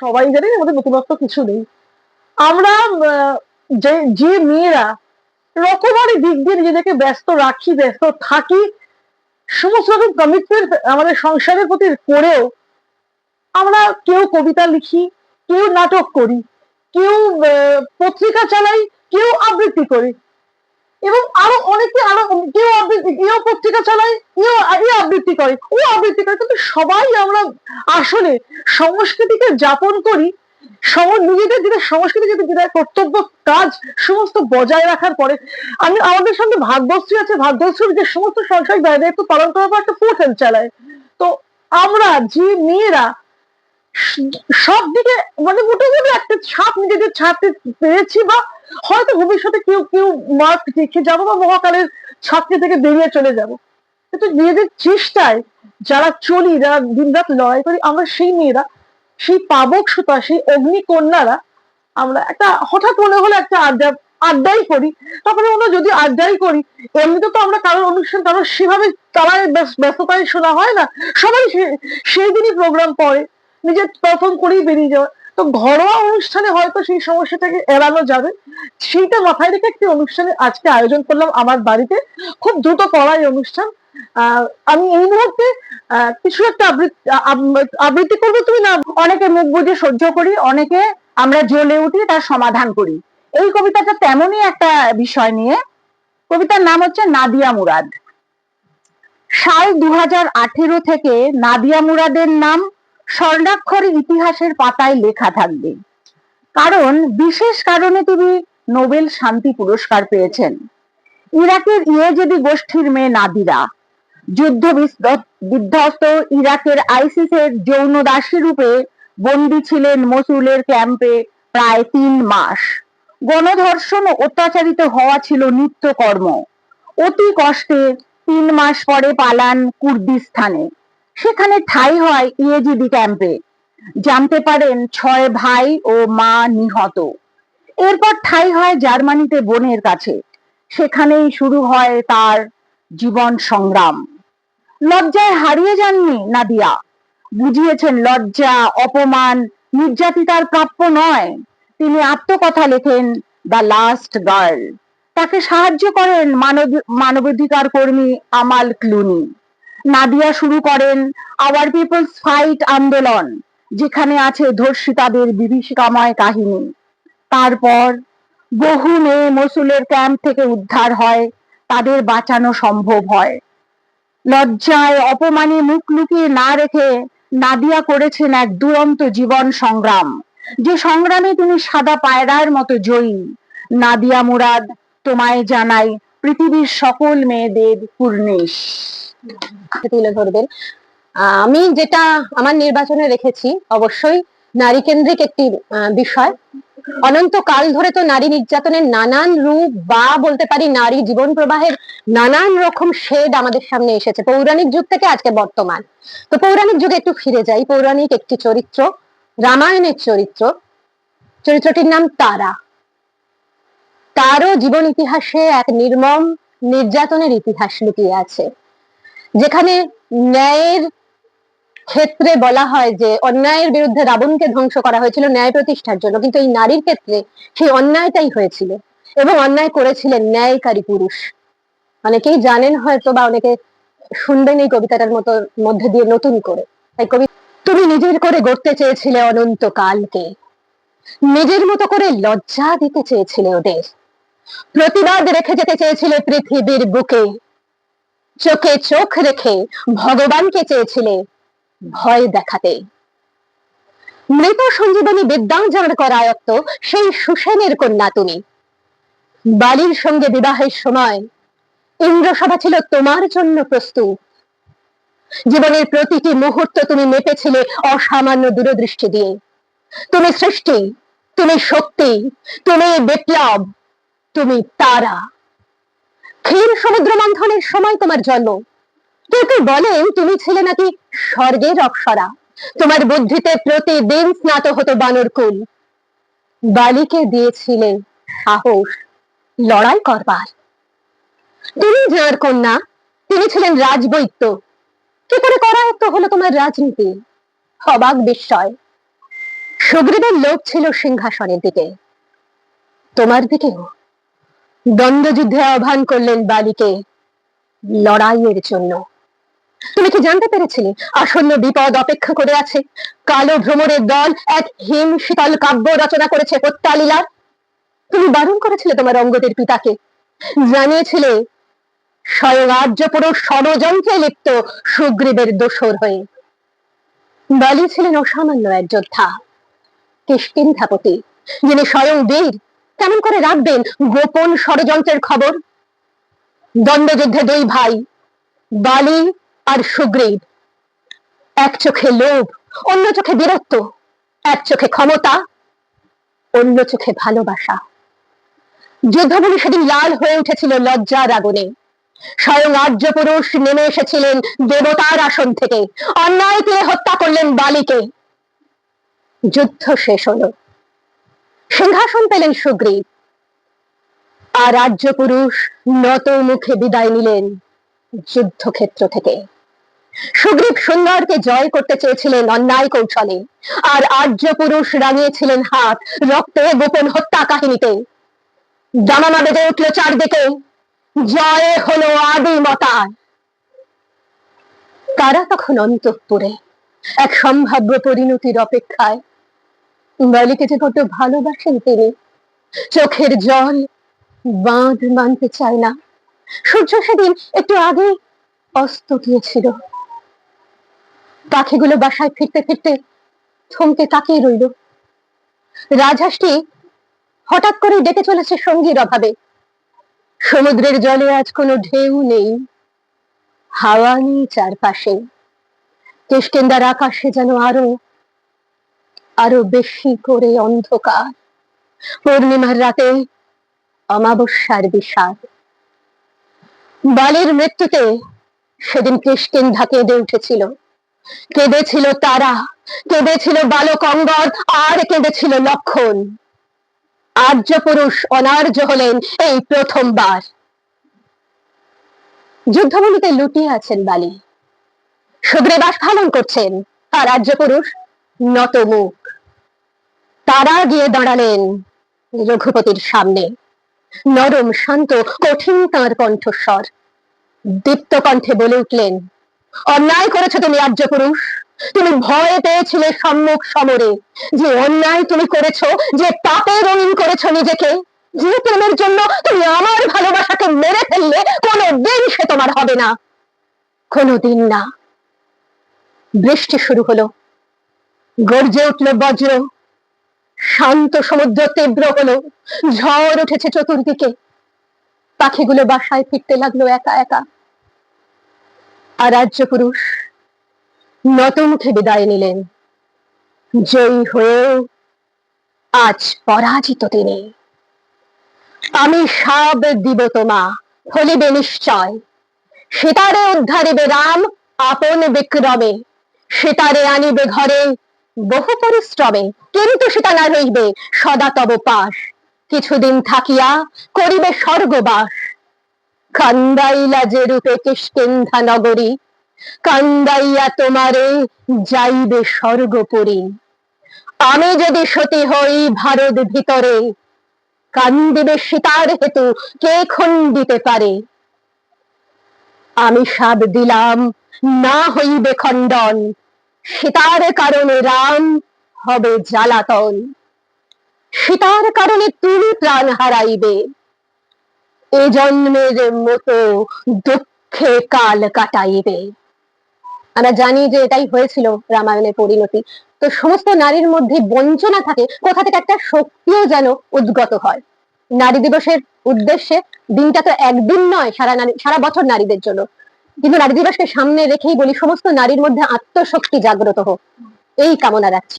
সবাই জানি আমাদের নতুনত্ব কিছু নেই। আমরা যে মেয়েরা রকমারি দিক দিয়ে নিজেদেরকে ব্যস্ত রাখি, ব্যস্ত থাকি, সমস্ত রকম কমিটমেন্ট আমাদের সংসারের প্রতি করেও আমরা কেউ কবিতা লিখি, কেউ নাটক করি, কেউ পত্রিকা চালাই, কেউ আবৃত্তি করি। এবং আরও অনেকে আরও কেউ আবৃত্তি কেউ পত্রিকা চালায় কেউ এ আবৃত্তি করে। ও আবৃত্তি করে, কিন্তু সবাই আমরা আসলে সংস্কৃতিকে যাপন করি নিজেদের যেটা সংস্কৃতি, যেটা যেটা কর্তব্য, কাজ, সমস্ত বজায় রাখার পরে, আমি, আমাদের সামনে ভাগ্যশ্রী আছে ভাগ্যশ্রী যে সমস্ত সংসারিক দায় দায়িত্ব পালন করার পর একটা পোর্টাল চালায়। তো আমরা যে মেয়েরা সব দিকে মানে মোটামুটি একটা ছাপ নিজেদের ছাড়তে পেরেছি বা হয়তো ভবিষ্যতে কেউ কেউ মার্ক রেখে যাব বা মহাকালের ছাত্রী থেকে বেরিয়ে চলে যাব। কিন্তু নিজেদের চেষ্টায় যারা চলি, যারা দিনরাত লড়াই করি, আমরা সেই মেয়েরা, সেই পাবক সুতা, সেই অগ্নিকন্যারা আমরা একটা হঠাৎ মনে হলে একটা আড্ডা, আড্ডাই করি। তারপরে আমরা যদি আড্ডাই করি, এমনিতে তো আমরা কারোর অনুষ্ঠান, কারোর সেভাবে তারা ব্যস্ততায় শোনা হয় না। সবাই সেই দিনই প্রোগ্রাম করে নিজের পারফর্ম করেই বেরিয়ে যাওয়া। তো ঘরোয়া অনুষ্ঠানে হয়তো সেই সমস্যাটাকে এড়ানো যাবে। সেইটা মাথায় রেখে একটি অনুষ্ঠানে আজকে আয়োজন করলাম আমার বাড়িতে। খুব দ্রুত করা এই অনুষ্ঠান। আমি এই মুহূর্তে কিছু একটা আবৃত্তি করব। তুমি না, অনেকে মুখ বুঝে সহ্য করি, অনেকে আমরা জ্বলে উঠি, তার সমাধান করি। এই কবিতাটা তেমনই একটা বিষয় নিয়ে। কবিতার নাম হচ্ছে নাদিয়া মুরাদ। সাল দু থেকে নাদিয়া মুরাদের নাম স্বর্ণাক্ষর ইতিহাসের পাতায় লেখা থাকবে। কারণ, বিশেষ কারণে তিনি নোবেল শান্তি পুরস্কার পেয়েছেন। ইরাকের ইয়েজেদি গোষ্ঠীর মেয়ে নাদিরা, যুদ্ধ বিধ্বস্ত- ইরাকের আইসিসের যৌন দাসী রূপে বন্দী ছিলেন মসুলের ক্যাম্পে প্রায় তিন মাস। গণধর্ষণ ও অত্যাচারিত হওয়া ছিল নিত্যকর্ম। অতি কষ্টে তিন মাস পরে পালান কুর্দিস্তানে। সেখানে ঠাই হয় ইয়েজিদি ক্যাম্পে জানতে পারেন ছয় ভাই ও মা নিহত। এরপর ঠাই হয় জার্মানিতে বোনের কাছে। সেখানেই শুরু হয় তার জীবন সংগ্রাম। লজ্জায় হারিয়ে যাননি নাদিয়া। বুঝিয়েছেন, লজ্জা, অপমান নির্যাতিতার প্রাপ্য নয়। তিনি আত্মকথা লেখেন, দ্য লাস্ট গার্ল তাকে সাহায্য করেন মানব, মানবাধিকার কর্মী আমাল ক্লুনি। নাদিয়া শুরু করেন আওয়ার পিপলস ফাইট আন্দোলন, যেখানে আছে ধর্ষিতাদের বিভীষিকাময় কাহিনী। তারপর বহু মেয়ে মসুলের ক্যাম্প থেকে উদ্ধার হয়, তাদের বাঁচানো সম্ভব হয়। লজ্জায় অপমানে মুখ লুকিয়ে না রেখে নাদিয়া করেছেন এক দুরন্ত জীবন সংগ্রাম। যে সংগ্রামে তিনি সাদা পায়রার মতো জয়ী। নাদিয়া মুরাদ, তোমায় জানাই পৃথিবীর সকল মেয়েদের পূর্ণেশ তুলে ধরবেন। আমি যেটা আমার নির্বাচনে রেখেছি অবশ্যই নারী কেন্দ্রিক একটি বিষয়। অনন্তকাল ধরে তো নারী নির্যাতনের নানান রূপ বা বলতে পারি নারী জীবন প্রবাহের নানান রকম শেড আমাদের সামনে এসেছে। পৌরাণিক যুগ থেকে আজকে বর্তমান। তো পৌরাণিক যুগে একটু ফিরে যাই। পৌরাণিক একটি চরিত্র, রামায়ণের চরিত্র। চরিত্রটির নাম তারা। তারও জীবন ইতিহাসে এক নির্মম নির্যাতনের ইতিহাস লুকিয়ে আছে। যেখানে ন্যায়ের ক্ষেত্রে বলা হয় যে অন্যায়ের বিরুদ্ধে রাবণকে ধ্বংস করা হয়েছিল ন্যায় প্রতিষ্ঠার জন্য। কিন্তু এই নারীর ক্ষেত্রে সেই অন্যায়টাই হয়েছিল এবং অন্যায় করেছিলেন ন্যায়কারী পুরুষ। অনেকেই জানেন হয়তো বা অনেকে শুনবেন এই কবিতাটার মতো, মধ্যে দিয়ে নতুন করে। তাই কবি, তুমি নিজের করে গড়তে চেয়েছিলে অনন্ত কালকে। নিজের মতো করে লজ্জা দিতে চেয়েছিলে ওদের। প্রতিবাদ রেখে যেতে চেয়েছিলে পৃথিবীর বুকে। চোখে চোখ রেখে ভগবানকে চেয়েছিলে ভয় দেখাতে। মৃত সঞ্জীবনী বিদ্যাঞ্জনের করায়ত্ত সেই সুসেনের কন্যা তুমি। বালির সঙ্গে বিবাহের সময় ইন্দ্রসভা ছিল তোমার জন্য প্রস্তুত। জীবনের প্রতিটি মুহূর্ত তুমি মেপেছিলে অসামান্য দূরদৃষ্টি দিয়ে। তুমি সৃষ্টি, তুমি শক্তি, তুমি বিপ্লব, তুমি তারা। ক্ষীর সমুদ্র মন্থনের সময় তোমার জন্ম। কেউ কেউ বলেন, তুমি ছিলে নাকি স্বর্গের অক্ষরা তোমার বুদ্ধিতে প্রতিদিন স্নাত হতো বানর কুল। বালিকে দিয়েছিলে সাহস, লড়াই করবার। তুমি যার কন্যা, তিনি ছিলেন রাজবৈত্য। কি করে করায়ত্ত হলো তোমার রাজনীতি? অবাক বিস্ময়। সুগ্রীবের লোক ছিল সিংহাসনের দিকে। তোমার দিকেও দ্বন্দ্বযুদ্ধে আহ্বান করলেন বালিকে লড়াইয়ের জন্য। তুমি কি জানতে পেরেছিলে? আসন্ন বিপদ অপেক্ষা করে আছে। কালো ভ্রমণের দল এক হিম শীতল কাব্য রচনা করেছে হত্যালীলার তুমি বারণ করেছিলে তোমার অঙ্গদের পিতাকে। জানিয়েছিলে স্বয়ং আর্য পুরুষ ষড়যন্ত্রে লিপ্ত সুগ্রীবের দোসর হয়ে। বালি ছিলেন অসামান্য এক যোদ্ধা কিষ্কিন্ধাপতি যিনি স্বয়ং বীর কেমন করে রাখবেন গোপন ষড়যন্ত্রের খবর? দ্বন্দ্বযুদ্ধে দুই ভাই, বালি আর সুগ্রীব। এক চোখে লোভ, অন্য চোখে বীরত্ব, এক চোখে ক্ষমতা, অন্য চোখে ভালোবাসা। যুদ্ধভূমি সেদিন লাল হয়ে উঠেছিল লজ্জার আগুনে। স্বয়ং আর্য পুরুষ নেমে এসেছিলেন দেবতার আসন থেকে। অন্যায় তীরে হত্যা করলেন বালিকে। যুদ্ধ শেষ হলো। সিংহাসন পেলেন সুগ্রীব। আর রাজ্য পুরুষ নত মুখে বিদায় নিলেন যুদ্ধক্ষেত্র থেকে। সুগ্রীব সুন্দরকে জয় করতে চেয়েছিলেন অন্যায় কৌশলে, আর আর্য পুরুষ রাঙিয়েছিলেন হাত, রক্তে গোপন হত্যা কাহিনীতে দামামা বেজে উঠল চারদিকে, জয় হলো আদিমতার তারা তখন অন্তঃপুরে এক সম্ভাব্য পরিণতির অপেক্ষায় বালিকে যে কত ভালোবাসেন তিনি, চোখের জল বাঁধ মানতে চায় না। সূর্য সেদিন একটু আগে অস্ত গিয়েছিল। পাখিগুলো বাসায় ফিরতে ফিরতে থমকে তাকিয়ে রইল। রাজহাঁসটি হঠাৎ করে ডেকে চলেছে সঙ্গীর অভাবে। সমুদ্রের জলে আজ কোনো ঢেউ নেই, হাওয়া নেই চারপাশে। কিষ্কিন্দার আকাশে যেন আরও আরও বেশি করে অন্ধকার। পূর্ণিমার রাতে অমাবস্যার বিষাদ। বালির মৃত্যুতে সেদিন কিষ্কিন্ধা কেঁদে উঠেছিল। কেঁদেছিল তারা, কেঁদেছিল বালক অঙ্গদ, আর কেঁদেছিল লক্ষণ। আর্য পুরুষ অনার্য হলেন এই প্রথমবার। যুদ্ধভূমিতে লুটিয়ে আছেন বালি। সুগ্রীবাস পালন করছেন, আর আর্য পুরুষ নতমুখ। তারা গিয়ে দাঁড়ালেন রঘুপতির সামনে। নরম, শান্ত, কঠিন তাঁর কণ্ঠস্বর। দীপ্ত কণ্ঠে বলে উঠলেন, অন্যায় করেছ তুমি আর্য পুরুষ। তুমি ভয় পেয়েছিলে সম্মুখ সমরে। যে অন্যায় তুমি করেছ, যে পাপে রঙিন করেছ নিজেকে, যে প্রেমের জন্য তুমি আমার ভালোবাসাকে মেরে ফেললে কোনো দিন সে তোমার হবে না। কোনো দিন না। বৃষ্টি শুরু হলো। গর্জে উঠল বজ্র। শান্ত সমুদ্র তীব্র হলো। ঝড় উঠেছে চতুর্দিকে। পাখিগুলো বাসায় ফিরতে লাগল একা একা। আর রাজ্য পুরুষ মুখে বিদায় নিলেন। জয়ী হয়েও আজ পরাজিত তিনি। আমি সাব দিব তোমা, ফলিবে নিশ্চয়। সীতারে উদ্ধারিবে রাম, আপন বিক্রমে। সেতারে আনিবে ঘরে বহু পরিশ্রমে কিন্তু সীতা না রইবে, সদা তব পাশ। কিছুদিন থাকিয়া করিবে স্বর্গবাস। কান্দাইলা যে রূপে কিষ্কিন্ধা নগরী, কান্দাইয়া তোমারে যাইবে স্বর্গপুরী। আমি যদি সতী হই ভারত ভিতরে, কান্দিবে সীতার হেতু কে খণ্ডিতে পারে? আমি সাব দিলাম, না হইবে খণ্ডন সীতার কারণে রাম হবে জ্বালাতন। সীতার কারণে তুমি প্রাণ হারাইবে। এ জন্মের মতো দুঃখে কাল কাটাইবে। আমরা জানি যে এটাই হয়েছিল রামায়ণের পরিণতি। তো সমস্ত নারীর মধ্যে বঞ্চনা থাকে, কোথা থেকে একটা শক্তিও যেন উদ্গত হয়। নারী দিবসের উদ্দেশ্যে দিনটা তো একদিন নয়, সারা নারী সারা বছর নারীদের জন্য। কিন্তু নারী দিবসকে সামনে রেখেই বলি, সমস্ত নারীর মধ্যে আত্মশক্তি জাগ্রত হোক এই কামনা রাখছি।